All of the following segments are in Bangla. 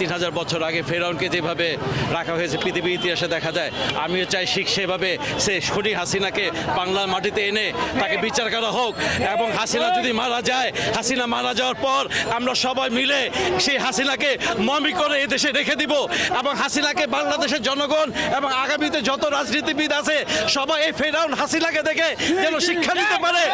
তিন হাজার বছর আগে ফেরাউনকে যেভাবে রাখা হয়েছে পৃথিবীর ইতিহাসে দেখা যায়, আমিও চাই শিখ সেভাবে সে শনি হাসিনাকে বাংলার মাটিতে এনে তাকে বিচার করা হোক। এবং হাসিনা যদি মারা যায়, হাসিনা মারা যাওয়ার পর আমরা সবাই মিলে সেই হাসিনাকে মমি করে এদেশে রেখে দিব। এবং হাসিনাকে বাংলাদেশের জনগণ এবং আগামীতে যত রাজনীতিবিদ আছে, সবাই এই ফেরাউন হাসিনাকে দেখে যেন শিক্ষা নিতে পারে।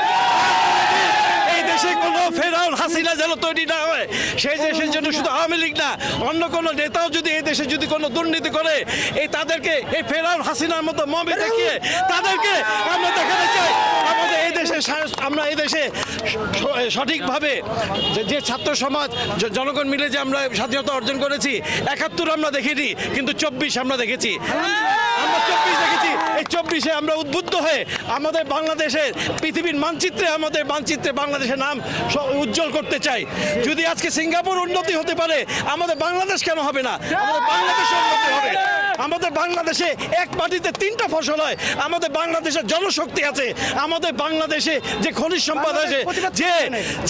এই দেশে কোনো ফেরাউন হাসিনা যেন তৈরি না হয়, সেই দেশের জন্য শুধু আওয়ামী লীগ না, অন্য কোনো নেতাও যদি এই দেশে যদি কোনো দুর্নীতি করে, এই তাদেরকে, এই ফেরাউন হাসিনার মতো মবে দেখিয়ে তাদেরকে আমরা দেখাতে চাই। আমাদের এই দেশে আমরা এই দেশে সঠিকভাবে যে ছাত্র সমাজ জনগণ মিলে যে আমরা স্বাধীনতা অর্জন করেছি, একাত্তর আমরা দেখিনি, কিন্তু চব্বিশ আমরা দেখেছি। আমরা চব্বিশ দেখেছি, এই চব্বিশে আমরা উদ্বুদ্ধ হয়ে আমাদের বাংলাদেশের, পৃথিবীর মানচিত্রে আমাদের মানচিত্রে বাংলাদেশের নাম উজ্জ্বল করতে চাই। যদি আজকে সিঙ্গাপুর উন্নতি হতে পারে, আমাদের বাংলাদেশ কেন হবে না? আমাদের আমাদের বাংলাদেশে এক মাটিতে তিনটা ফসল হয়। আমাদের বাংলাদেশের জনশক্তি আছে। আমাদের বাংলাদেশে যে খনিজ সম্পদ আছে যে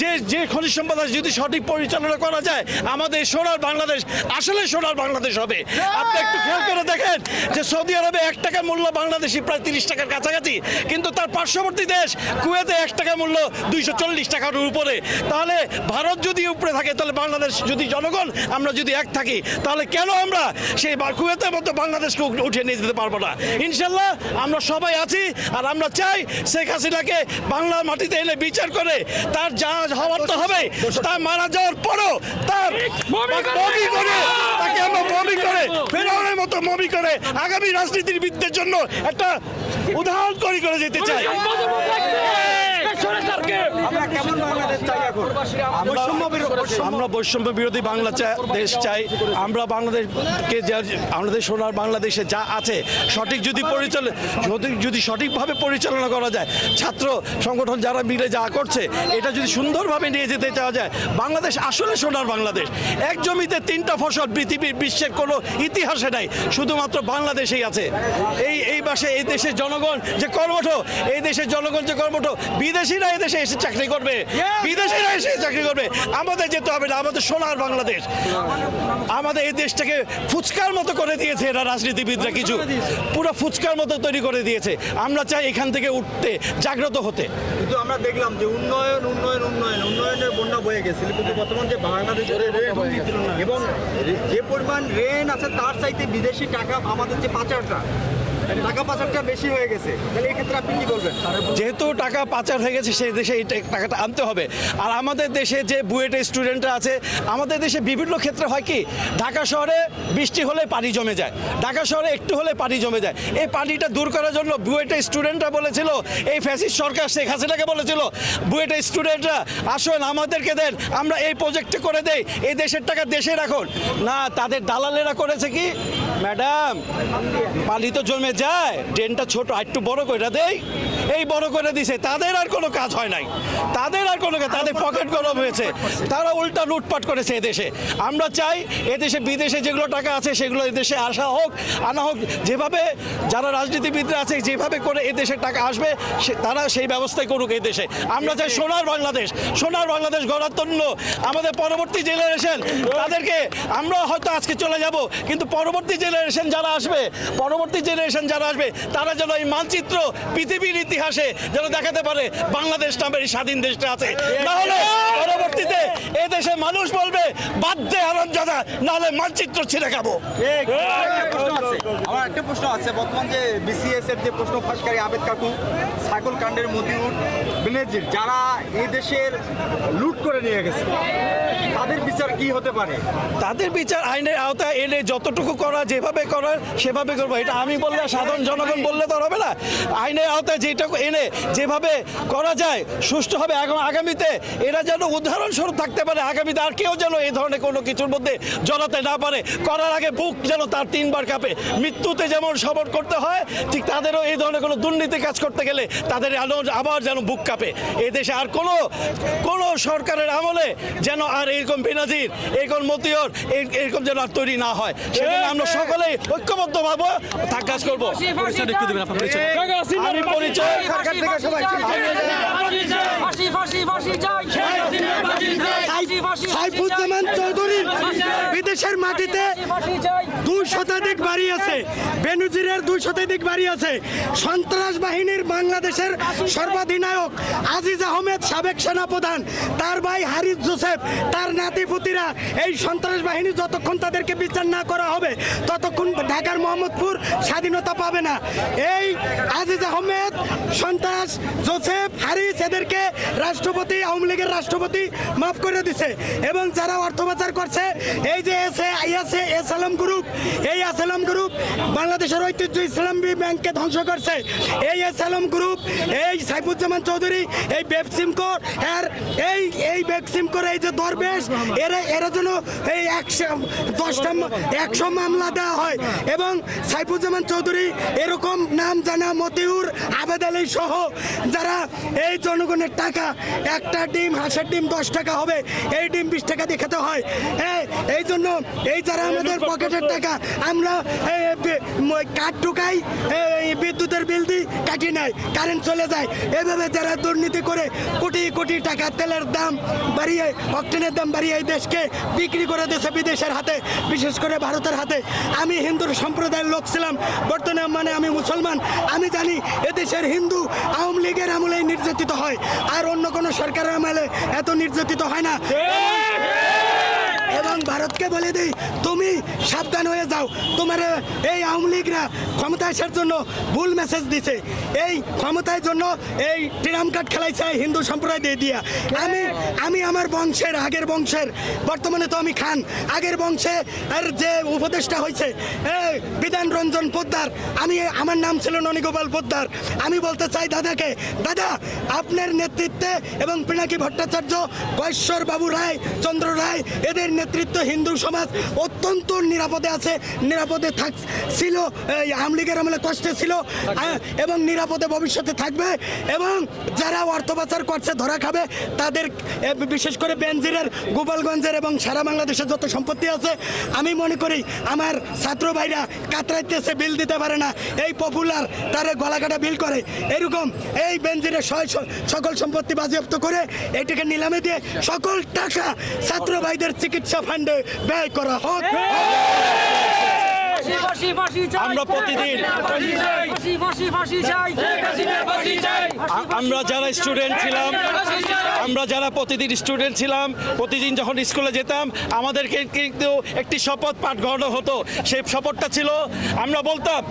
যে যে খনিজ সম্পদ আছে যদি সঠিক পরিচালনা করা যায় আমাদের সোনার বাংলাদেশ আসলে সোনার বাংলাদেশ হবে। আপনি একটু খেয়াল করে দেখেন যে সৌদি আরবে এক টাকা মূল্য বাংলাদেশি প্রায় তিরিশ টাকার কাছাকাছি কিন্তু তার পার্শ্ববর্তী দেশ কুয়েতে এক টাকা মূল্য দুইশো চল্লিশ টাকার উপরে। তাহলে ভারত যদি উপরে থাকে তাহলে বাংলাদেশ যদি জনগণ আমরা যদি এক থাকি তাহলে কেন আমরা সেই কুয়েতের মতো বাংলাদেশকে উঠিয়ে নিয়ে যেতে পারব না। ইনশাল্লাহ আমরা সবাই আছি আর আমরা চাই শেখ হাসিনাকে বাংলার মাটিতে এনে বিচার করে তার যা হওয়ার তো হবে তার মারা যাওয়ার পরও তার মমি করে। তাকে আমরা মমি করে ফেরাউনের মতো মমি করে আগামী রাজনীতিবিদদের জন্য একটা উদাহরণ করে যেতে চাই। আমরা বৈষম্য বিরোধী আমরা বাংলা দেশ চাই। আমরা বাংলাদেশকে যা আমাদের সোনার বাংলাদেশে যা আছে সঠিক যদি পরিচালনা যদি যদি সঠিকভাবে পরিচালনা করা যায় ছাত্র সংগঠন যারা মিলে যা করছে এটা যদি সুন্দরভাবে নিয়ে যেতে চাওয়া যায় বাংলাদেশ আসলে সোনার বাংলাদেশ। এক জমিতে তিনটা ফসল পৃথিবীর বিশ্বের কোনো ইতিহাসে নাই শুধুমাত্র বাংলাদেশেই আছে। এই এই পাশে এই দেশের জনগণ যে কর্মঠ এই দেশের জনগণ যে কর্মঠ বিদেশিরা এই দেশে এসে চাকরি করবে। বিদেশিরা এসে চাকরি করবে। আমাদের যেতে হবে না আমাদের সোনার বাংলাদেশ। আমাদের এই দেশটাকে ফুচকার মতো করে দিয়েছে এরা রাজনীতিবিদরা কিছু। পুরো ফুচকার মতো তৈরি করে দিয়েছে। আমরা চাই এখান থেকে উঠতে জাগ্রত হতে। কিন্তু আমরা দেখলাম যে উন্নয়ন উন্নয়ন উন্নয়ন উন্নয়নের বন্যা বয়ে গেছিল কিন্তু বর্তমান যে বাংলাদেশের এবং যে পরিমাণ রেন আছে তার চাইতে বিদেশি টাকা আমাদের যে পাচারটা টাকা পাচারটা বেশি হয়ে গেছে তাহলে এই ক্ষেত্রে আপনি কি বলবেন যেহেতু টাকা পাচার হয়ে গেছে সেই দেশে এই টাকাটা আনতে হবে। আর আমাদের দেশে যে বুয়েটে স্টুডেন্টরা আছে আমাদের দেশে বিভিন্ন ক্ষেত্রে হয় কি ঢাকা শহরে বৃষ্টি হলে পানি জমে যায় ঢাকা শহরে একটু হলে পানি জমে যায়। এই পানিটা দূর করার জন্য বুয়েটে স্টুডেন্টরা বলেছিল এই ফ্যাসিস্ট সরকার শেখ হাসিনাকে বলেছিল বুয়েটে স্টুডেন্টরা আসুন আমাদেরকে দেন আমরা এই প্রজেক্টে করে দেই এই দেশের টাকা দেশে রাখুন। না তাদের দালালেরা করেছে কি ম্যাডাম পানি তো জমে যায়। ড্রেনটা ছোট আর একটু বড় করে দেই। এই বড় করে দিছে। তাদের আর কোনো কাজ হয় নাই। তাদের আর কোনো কাজ তাদের পকেট গরম হয়েছে। তারা উল্টা লুটপাট করেছে এদেশে। আমরা চাই এদেশে বিদেশে যেগুলো টাকা আছে সেগুলো এদেশে আসা হোক আনা হোক। যেভাবে যারা রাজনীতিবিদরা আছে যেভাবে করে এদেশে টাকা আসবে সে- তারা সেই ব্যবস্থাই করুক এই দেশে আমরা চাই সোনার বাংলাদেশ। সোনার বাংলাদেশ গড়ার জন্য আমাদের পরবর্তী জেনারেশন তাদেরকে আমরা হয়তো আজকে চলে যাব কিন্তু পরবর্তী জেনারেশন যারা আসবে পরবর্তী জেনারেশন যারা আসবে তারা যেন এই মানচিত্র পৃথিবীর ইতিহাসে যেন দেখাতে পারে বাংলাদেশ নামের স্বাধীন দেশটা আছে। নাহলে পরবর্তীতে এই দেশে মানুষ বলবে বাধ্যে আরাম জাদা নাহলে মানচিত্র ছিঁড়ে খাব। আমার একটা প্রশ্ন আছে বর্তমান যে বিসিএস এর যে প্রশ্ন ফাঁসকারী আবেদ কাকু সাইকল কাণ্ডের মতিউর বেনজির যারা এই দেশের লুট করে নিয়ে গেছে তাদের বিচার কি হতে পারে? তাদের বিচার আইনের আওতায় এনে যতটুকু করা যেভাবে করার সেভাবে করব। এটা আমি বললে সাধারণ জনগণ বললে তো হবে না। আইনের আওতায় যেটুকু এনে যেভাবে করা যায় সুষ্ঠু হবে। আগামীতে এরা যেন উদাহরণস্বরূপ থাকতে পারে আগামীতে আর কেউ যেন এই ধরনের কোনো কিছুর মধ্যে জড়াতে না পারে। করার আগে বুক যেন তার তিনবার কাঁপে। মৃত্যুতে যেমন সবর করতে হয় ঠিক তাদেরও এই ধরনের কোনো দুর্নীতি কাজ করতে গেলে তাদের আলো- আবার যেন বুক কাঁপে। এই দেশে আর কোনো কোনো সরকারের আমলে যেন আর এরকম বেনাজির এরকম মতিয়র এরকম যেন আর তৈরি না হয়। সেজন্য আমরা সকলেই ঐক্যবদ্ধভাবে থাক কাজ করব। আমি পরিচয় সরকার থেকে সবাই ফাঁসি ফাঁসি ফাঁসি চাই ফাঁসি ফাঁসি সাইফুজ্জামান চৌধুরীর বিদেশের মাটিতে ফাঁসি চাই দুই শতাধিক বাড়ি আছে বেনুজিরের দুই শতাধিক বাড়ি আছে সন্ত্রাস বাহিনীর বাংলাদেশের সর্বাধিনায়ক আজিজ আহমেদ, সাবেক সেনাপ্রধান, তার ভাই হারিস জোসেফ, তার নাতিপুতিরা। এই সন্ত্রাস বাহিনী যতক্ষণ তাদেরকে বিচার না করা হবে, ততক্ষণ ঢাকার মোহাম্মদপুর স্বাধীনতা পাবে না। এই আজিজ আহমেদ, সন্ত্রাস, জোসেফ, হারিস, এদেরকে রাষ্ট্রপতি, আওয়ামী লীগের রাষ্ট্রপতি মাফ করে দিছে। এবং যারা অর্থ পাচার করছে, এই যে এস এ, এস এসে এসে গ্রুপ এই আসালাম গ্রুপ বাংলাদেশের ঐতিহ্য ইসলামী ব্যাংককে ধ্বংস করছে। এই এসালাম গ্রুপ এই সাইফুজ্জামান চৌধুরী এই বেপসিমকোর এর এই এই বেপসিমকোর এই যে দরবেশ এরা এরা যেন এই একশো দশটা একশো মামলা দেওয়া হয়। এবং সাইফুজ্জামান চৌধুরী এরকম নাম জানা মতিউর আবেদ আলী সহ যারা এই জনগণের টাকা একটা ডিম হাঁসের ডিম দশ টাকা হবে এই ডিম বিশ টাকা দিয়ে খেতে হয়। হ্যাঁ এই জন্য এই যারা আমাদের পকেটের টাকা আমরা কাঠ ঢুকাই এই বিদ্যুতের বিল দিই কাটি নাই কারেন্ট চলে যায়। এভাবে যারা দুর্নীতি করে কোটি কোটি টাকা তেলের দাম বাড়িয়ে অক্টেনের দাম বাড়িয়ে এই দেশকে বিক্রি করে দিয়েছে বিদেশের হাতে, বিশেষ করে ভারতের হাতে। আমি হিন্দু সম্প্রদায়ের লোক ছিলাম, বর্তমানে মানে আমি মুসলমান। আমি জানি এদেশের হিন্দু আওয়ামী লীগের আমলে নির্যাতিত হয়, আর অন্য কোনো সরকারের আমলে এত নির্যাতিত হয় না। এবং ভারতকে বলে দিই, তুমি সাবধান হয়ে যাও। তোমার, এই আওয়ামী লীগরা ক্ষমতায় আসার জন্য ভুল মেসেজ দিছে। এই ক্ষমতার জন্য এই ট্রাম কার্ড খেলাইছে হিন্দু সম্প্রদায় দিয়ে দিয়া। আমি আমি আমার বংশের, আগের বংশের, বর্তমানে তো আমি খান। আগের বংশে আর যে উপদেষ্টা হয়েছে বিধান রঞ্জন পোদ্দার, আমি, আমার নাম ছিল ননীগোপাল পোদ্দার। আমি বলতে চাই দাদাকে, দাদা, আপনার নেতৃত্বে এবং পিনাকি ভট্টাচার্য গৈশ্বর বাবু রায়, চন্দ্র রায়, এদের নেতৃত্ব হিন্দু সমাজ অত্যন্ত নিরাপদে আছে নিরাপদে থাক ছিল এই আওয়ামী লীগের আমলে কষ্টে ছিল এবং নিরাপদে ভবিষ্যতে থাকবে এবং যারা অর্থ পাচার করছে ধরা খাবে তাদের বিশেষ করে বেনজিরের গোপালগঞ্জের এবং সারা বাংলাদেশের যত সম্পত্তি আছে আমি মনে করি আমার ছাত্র ভাইরা কাতরাইতেছে বিল দিতে পারে না। এই পপুলার তারা গলাকাটা বিল করে। এরকম এই বেনজিরের সকল সম্পত্তি বাজেয়াপ্ত করে এটাকে নিলামে দিয়ে সকল টাকা ছাত্র ভাইদের চিকিৎসা ফান্ডে ব্যয় করা হোক। আমরা প্রতিদিন আমরা যারা স্টুডেন্ট ছিলাম আমরা যারা প্রতিদিন স্টুডেন্ট ছিলাম প্রতিদিন যখন স্কুলে যেতাম আমাদেরকে কিন্তু একটি শপথ পাঠ করানো হতো। সেই শপথটা ছিল আমরা বলতাম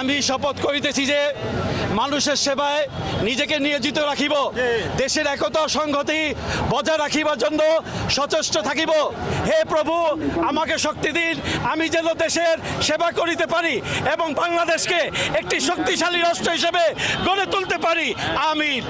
আমি শপথ করিতেছি যে মানুষের সেবায় নিজেকে নিয়োজিত রাখিব। দেশের একতা সংহতি বজায় রাখিবার জন্য সচেষ্ট থাকিব। হে প্রভু আমাকে শক্তি দিন। আমি যেন দেশের সেবা করিতে পারি এবং বাংলাদেশকে একটি শক্তিশালী রাষ্ট্র হিসেবে গড়ে তুলতে পারি। আমিন।